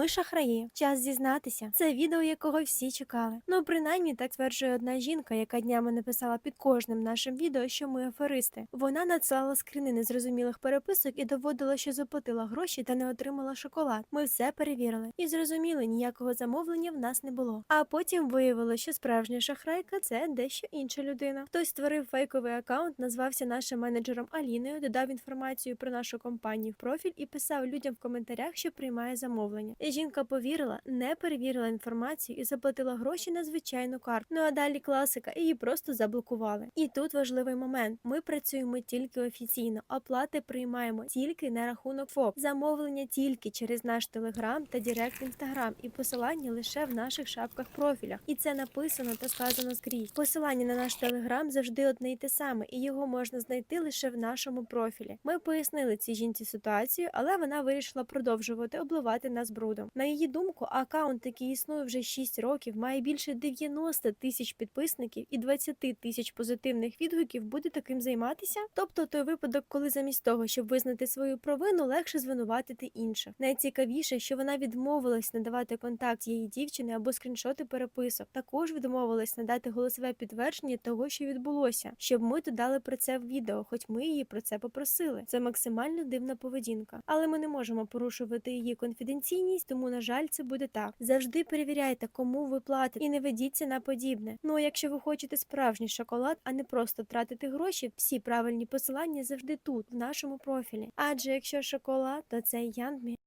Ми шахраї. Час зізнатися. Це відео, якого всі чекали. Ну, принаймні, так стверджує одна жінка, яка днями написала під кожним нашим відео, що ми аферисти. Вона надсилала скрини незрозумілих переписок і доводила, що заплатила гроші та не отримала шоколад. Ми все перевірили і зрозуміли, ніякого замовлення в нас не було. А потім виявилося, що справжня шахрайка це дещо інша людина. Хтось створив фейковий аккаунт, назвався нашим менеджером Аліною, додав інформацію про нашу компанію в профіль і писав людям в коментарях, що приймає замовлення. І жінка повірила, не перевірила інформацію і заплатила гроші на звичайну карту. Ну а далі класика, її просто заблокували. І тут важливий момент: ми працюємо тільки офіційно, оплати приймаємо тільки на рахунок ФОП, замовлення тільки через наш телеграм та Директ інстаграм, і посилання лише в наших шапках профілях. І це написано та сказано скрізь. Посилання на наш телеграм завжди одне й те саме, і його можна знайти лише в нашому профілі. Ми пояснили цій жінці ситуацію, але вона вирішила продовжувати обливати нас брудом. На її думку, аккаунт, який існує вже 6 років, має більше 90 тисяч підписників і 20 тисяч позитивних відгуків, буде таким займатися. Тобто той випадок, коли замість того, щоб визнати свою провину, легше звинуватити інших. Найцікавіше, що вона відмовилась надавати контакт цієї дівчини або скріншоти переписок. Також відмовилась надати голосове підтвердження того, що відбулося, щоб ми додали про це в відео, хоч ми її про це попросили. Це максимально дивна поведінка, але ми не можемо порушувати її конфіденційність, тому на жаль, це буде так. Завжди перевіряйте, кому ви платите, і не ведіться на подібне. Ну а якщо ви хочете справжній шоколад, а не просто тратити гроші, всі правильні посилання завжди тут, в нашому профілі. Адже якщо шоколад, то це Яндмі.